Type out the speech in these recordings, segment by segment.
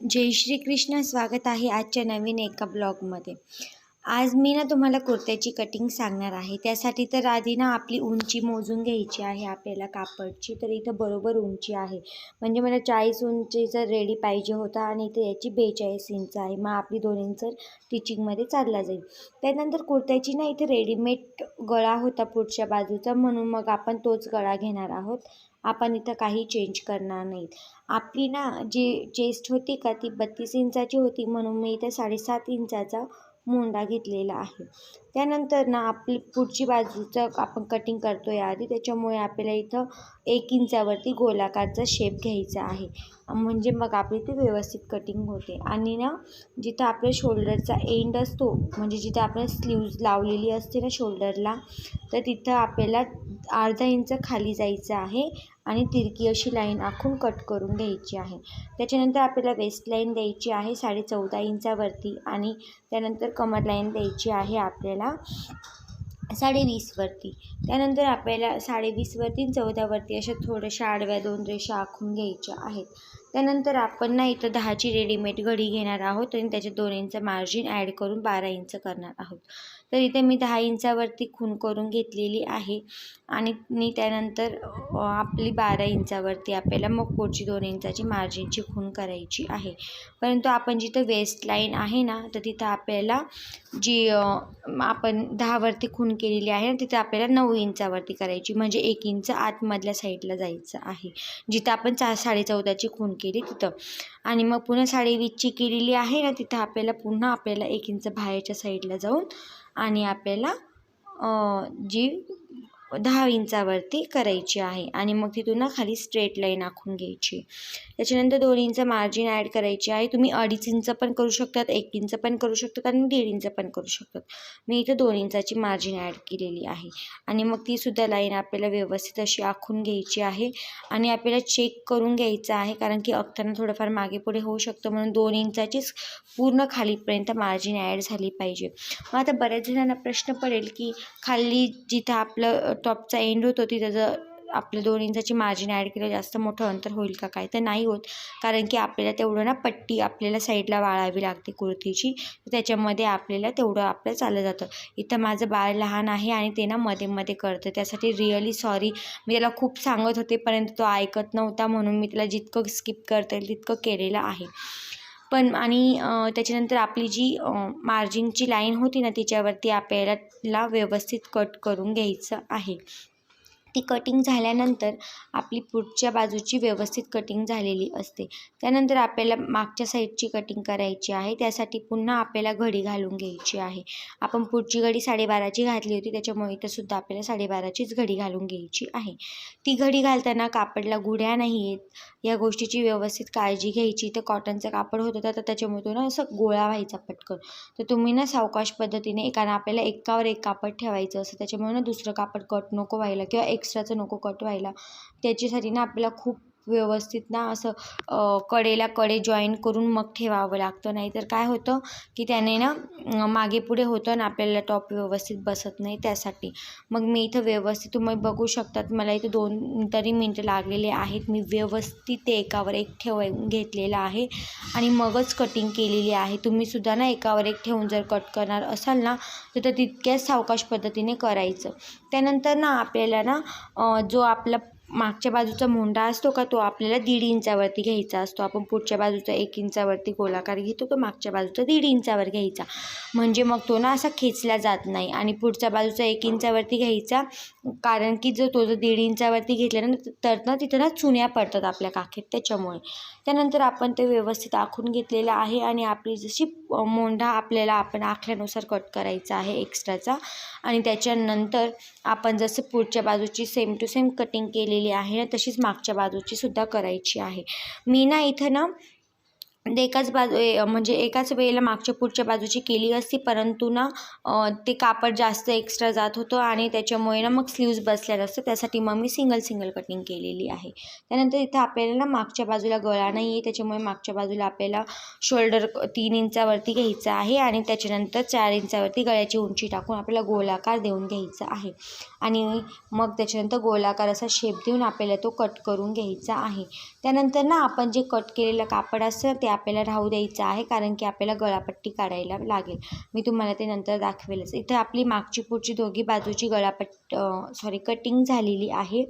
जय श्री कृष्ण स्वागत आहे आजच्या नवीन एका ब्लॉगमध्ये. आज मी ना तुम्हाला कुर्त्याची कटिंग सांगणार आहे. त्यासाठी तर आधी ना आपली उंची मोजून घ्यायची आहे आपल्याला कापडची. तर इथं बरोबर उंची आहे. म्हणजे मला चाळीस उंचीचं रेडी पाहिजे होता आणि इथं याची बेचाळीस इंच आहे. मग आपली दोन इंच टिचिंगमध्ये चालला जाईल. त्यानंतर कुर्त्याची ना इथे रेडीमेड गळा होता पुढच्या बाजूचा. म्हणून मग आपण तोच गळा घेणार आहोत. आपण इथं काही चेंज करणार नाहीत. आपली ना जी चेस्ट होती का ती बत्तीस इंचाची होती. म्हणून मी इथे साडेसात इंचाचा मुंडा घेतलेला आहे. त्यानंतर ना आपली पुढची बाजूचं आपण कटिंग करतो आहे आधी. त्याच्यामुळे आपल्याला इथं एक इंचावरती गोलाकारचा शेप घ्यायचा आहे. म्हणजे मग आपली ती व्यवस्थित कटिंग होते. आणि ना जिथं आपल्या शोल्डरचा एंड असतो म्हणजे जिथं आपण स्लीव्ज लावलेली असते ना शोल्डरला तर तिथं आपल्याला अर्धा इंच खाली जायचं आहे आणि तिरकी अशी लाईन आखून कट करून घ्यायची आहे. त्याच्यानंतर आपल्याला वेस्ट लाईन द्यायची आहे साडे चौदा इंचावरती आणि त्यानंतर कमर लाईन द्यायची आहे आपल्याला. साडेवीसवरती त्यानंतर आपल्याला साडेवीसवरती चौदावरती अशा थोड्याशा आडव्या दोन रेषा आखून घ्यायच्या आहेत. त्यानंतर आपण ना इथं दहाची रेडीमेड घडी घेणार आहोत आणि त्याच्या दोन इंच मार्जिन ॲड करून बारा इंच करणार आहोत. तर इथे मी दहा इंचावरती खून करून घेतलेली आहे. आणि मी त्यानंतर आपली बारा इंचावरती आपल्याला मग पुढची दोन इंचाची मार्जिनची खून करायची आहे. परंतु आपण जिथं वेस्ट लाईन आहे ना तर तिथं आपल्याला जी आपण दहावरती खून केलेली आहे ना तिथं आपल्याला नऊ इंचावरती करायची म्हणजे एक इंच आतमधल्या साईडला जायचं आहे. जिथं आपण चा साडेचौदाची खून केली तिथं. आणि मग पुन्हा साडेवीसची केलेली आहे ना तिथं आपल्याला पुन्हा आपल्याला एक इंच बाहेरच्या साईडला जाऊन आणि आपल्याला जी दहा इंचावरती करायची आहे आणि मग तिथून ना खाली स्ट्रेट लाईन आखून घ्यायची. त्याच्यानंतर दोन इंच मार्जिन ॲड करायची आहे. तुम्ही अडीच इंच पण करू शकतात एक इंच पण करू शकतात आणि दीड इंच पण करू शकतात. मी इथं दोन इंचाची मार्जिन ॲड केलेली आहे. आणि मग तीसुद्धा लाईन आपल्याला व्यवस्थित अशी आखून घ्यायची आहे. आणि आपल्याला चेक करून घ्यायचं आहे कारण की आखताना थोडंफार मागे पुढे होऊ शकतं म्हणून दोन इंचाचीच पूर्ण खालीपर्यंत मार्जिन ॲड झाली पाहिजे. मग आता बऱ्याच जणांना प्रश्न पडेल की खाली जिथं आपलं टॉपचा एंड होतो तिथं जर आपलं दोन इंचाची मार्जिन ॲड केलं जास्त मोठं अंतर होईल का काय? तर नाही होत. कारण की आपल्याला तेवढं ना पट्टी आपल्याला साईडला वाळावी लागते कुर्तीची. त्याच्यामध्ये आपल्याला तेवढं आपलं चाललं जातं. इथं माझं बाळ लहान आहे आणि ते ना मध्ये मध्ये करतं. त्यासाठी रिअली सॉरी मी त्याला खूप सांगत होते परंतु तो ऐकत नव्हता म्हणून मी त्याला जितकं स्किप करता येईल तितकं केलेलं आहे. पण आणि त्याच्यानंतर आपली जी मार्जिनची लाईन होती ना तिच्यावरती आपल्याला व्यवस्थित कट करून घ्यायचं आहे. ती कटिंग झाल्यानंतर आपली पुढच्या बाजूची व्यवस्थित कटिंग झालेली असते. त्यानंतर आपल्याला मागच्या साईडची कटिंग करायची आहे. त्यासाठी पुन्हा आपल्याला घडी घालून घ्यायची आहे. आपण पुढची घडी साडेबाराची घातली होती. त्याच्यामुळे इथंसुद्धा आपल्याला साडेबाराचीच घडी घालून घ्यायची आहे. ती घडी घालताना कापडला गुड्या नाही आहेत. या गोष्टीची व्यवस्थित काळजी घ्यायची. तर कॉटनचं कापड होत होतं. तर त्याच्यामुळे तो ना असं गोळा व्हायचा पटकन. तर तुम्ही ना सावकाश पद्धतीने कारण आपल्याला एकावर एक कापड ठेवायचं असं त्याच्यामुळे ना दुसरं कापड कट नको व्हायला किंवा एक एक्स्ट्राचं नको कट व्हायला. त्याच्यासाठी ना आपल्याला खूप व्यवस्थित ना असं कडेला कडे जॉईन करून मग ठेवावं लागतं. नाहीतर काय होतं की त्याने ना मागे पुढे होतं ना आपल्याला टॉप व्यवस्थित बसत नाही त्यासाठी. मग मी इथं व्यवस्थित तुम्ही बघू शकतात मला इथं दोन तरी मिनटं लागलेले आहेत. मी व्यवस्थित ते एकावर एक ठेव घेतलेलं आहे आणि मगच कटिंग केलेली आहे. तुम्हीसुद्धा ना एकावर एक ठेवून जर कट करणार असाल ना तर तितक्याच सावकाश पद्धतीने करायचं. त्यानंतर ना आपल्याला ना जो आपला मागच्या बाजूचा मोंडा असतो का तो आपल्याला दीड इंचावरती घ्यायचा असतो. आपण पुढच्या बाजूचा एक इंचावरती गोलाकार घेतो तो मागच्या बाजूचा दीड इंचावर घ्यायचा. म्हणजे मग तो ना असा खेचला जात नाही आणि पुढच्या बाजूचा एक इंचावरती घ्यायचा. कारण की जर तो जर दीड इंचावरती घेतला ना तर ना तिथं ना चुन्या पडतात आपल्या काखेत त्याच्यामुळे. त्यानंतर आपण ते व्यवस्थित आखून घेतलेलं आहे आणि आपली जशी मोंढा आपल्याला आपण आखल्यानुसार कट करायचा आहे एक्स्ट्राचा. आणि त्याच्यानंतर आपण जसं पुढच्या बाजूची सेम टू सेम कटिंग केलेली आहे ना तशीच मागच्या बाजूची सुद्धा करायची आहे. मी ना इथं ना म्हणजे एकाच बाजू म्हणजे एकाच वेळेला मागच्या पुढच्या बाजूची केली असती परंतु ना ते कापड जास्त एक्स्ट्रा जात होतं आणि त्याच्यामुळे ना मग स्लीव्ज बसल्या जास्त. त्यासाठी मग मी सिंगल सिंगल कटिंग केलेली आहे. त्यानंतर इथं आपल्याला ना मागच्या बाजूला गळा नाही आहे त्याच्यामुळे मागच्या बाजूला आपल्याला शोल्डर तीन इंचावरती घ्यायचं आहे आणि त्याच्यानंतर चार इंचावरती गळ्याची उंची टाकून आपल्याला गोलाकार देऊन घ्यायचा आहे. आणि मग त्याच्यानंतर गोलाकार असा शेप देऊन आपल्याला तो कट करून घ्यायचा आहे. त्यानंतर ना आपण जे कट केलेलं कापड असतं ते आपल्याला राहू द्यायचं आहे कारण की आपल्याला गळापट्टी काढायला लागेल. मी तुम्हाला ते नंतर दाखवेलच. इथं आपली मागची पुढची दोघी बाजूची गळापट्ट सॉरी कटिंग झालेली आहे.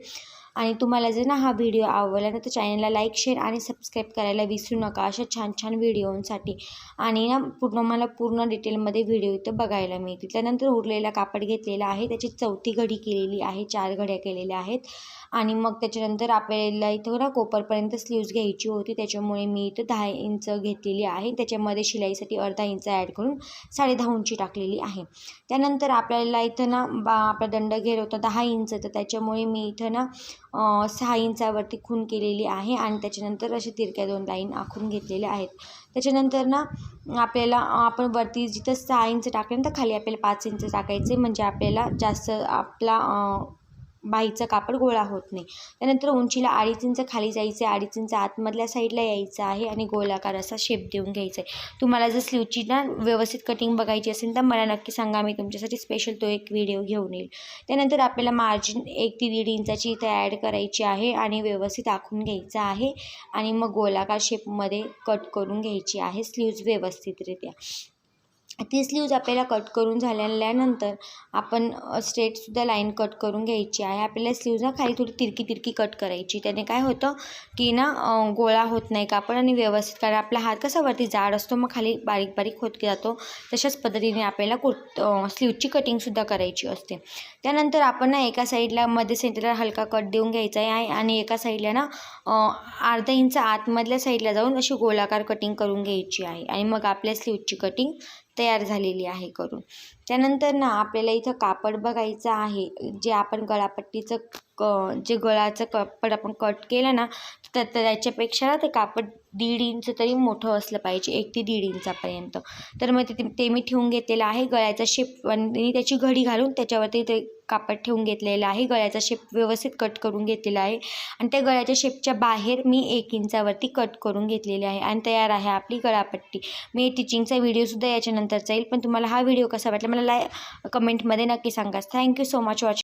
आणि तुम्हाला जर ना हा व्हिडिओ आवडला ना तर चॅनलला लाईक शेअर आणि सबस्क्राईब करायला विसरू नका. अशा छान छान व्हिडिओंसाठी आणि ना पूर्ण मला पूर्ण डिटेलमध्ये व्हिडिओ इथं बघायला मिळतील. त्यानंतर उरलेला कापड घेतलेला आहे. त्याची चौथी घडी केलेली आहे. चार घड्या केलेल्या आहेत. आणि मग त्याच्यानंतर आपल्याला इथं ना कोपरपर्यंत स्लीव्ज घ्यायची होती. त्याच्यामुळे मी इथं दहा इंच घेतलेली आहे. त्याच्यामध्ये शिलाईसाठी अर्धा इंच ॲड करून साडे दहा उंची टाकलेली आहे. त्यानंतर आपल्याला इथं ना बा आपला दंड घेर होता दहा इंच तर त्याच्यामुळे मी इथं ना सहा इंचावरती खून केलेली आहे आणि त्याच्यानंतर असे तिरक्या दोन लाईन आखून घेतलेल्या आहेत. त्याच्यानंतर ना आपल्याला आपण वरती जिथं सहा इंच टाकलं तर खाली आपल्याला पाच इंच टाकायचे. म्हणजे आपल्याला जास्त आपला बाईचं कापड गोळा होत नाही. त्यानंतर उंचीला अडीच इंच खाली जायचं आहे अडीच इंच आतमधल्या साईडला यायचं आहे आणि गोलाकार असा शेप देऊन घ्यायचा आहे. तुम्हाला जर स्लीवची ना व्यवस्थित कटिंग बघायची असेल तर मला नक्की सांगा मी तुमच्यासाठी स्पेशल तो एक व्हिडिओ घेऊन येईल. त्यानंतर आपल्याला मार्जिन एक ते दीड इंचाची इथे ॲड करायची आहे आणि व्यवस्थित आखून घ्यायचं आहे. आणि मग गोलाकार शेपमध्ये कट करून घ्यायची आहे स्लीव्ज व्यवस्थितरित्या. ती स्लीव्ज आपल्याला कट करून झाल्यानंतर आपण स्ट्रेटसुद्धा लाईन कट करून घ्यायची आहे. आपल्याला स्लीव्ज ना खाली थोडी तिरकी तिरकी कट करायची. त्याने काय होतं की ना गोळा होत नाही कापड आणि व्यवस्थित कारण आपला हात कसा वरती जाड असतो मग खाली बारीक बारीक होत जातो. तशाच पद्धतीने आपल्याला कुर्त स्लीवची कटिंगसुद्धा करायची असते. त्यानंतर आपण ना एका साईडला मध्ये सेंटरला हलका कट देऊन घ्यायचा आहे आणि एका साईडला ना अर्धा इंच आतमधल्या साईडला जाऊन अशी गोलाकार कटिंग करून घ्यायची आहे. आणि मग आपल्या स्लीवची कटिंग तयार झालेली आहे करून. त्यानंतर ना आपल्याला इथं कापड बघायचं आहे. जे आपण गळापट्टीचं क जे गळाचं कापड आपण कट केलं ना तर त्याच्यापेक्षा ना ते कापड दीड इंच तरी मोठं असलं पाहिजे एक ते दीड इंचापर्यंत. तर मग ते ते मी ठेवून घेतलेलं आहे गळ्याचा शेप आणि त्याची घडी घालून त्याच्यावरती ते कापड ठेवून घेतलेलं आहे. गळ्याचा शेप व्यवस्थित कट करून घेतलेला आहे. आणि त्या गळ्याच्या शेपच्या बाहेर मी एक इंचावरती कट करून घेतलेली आहे. आणि तयार आहे आपली गळापट्टी. मी टिचिंगचा व्हिडिओसुद्धा याच्यानंतरचा येईल पण तुम्हाला हा व्हिडिओ कसा वाटला मला लाय कमेंटमध्ये नक्की सांगा थँक्यू सो मच वॉचिंग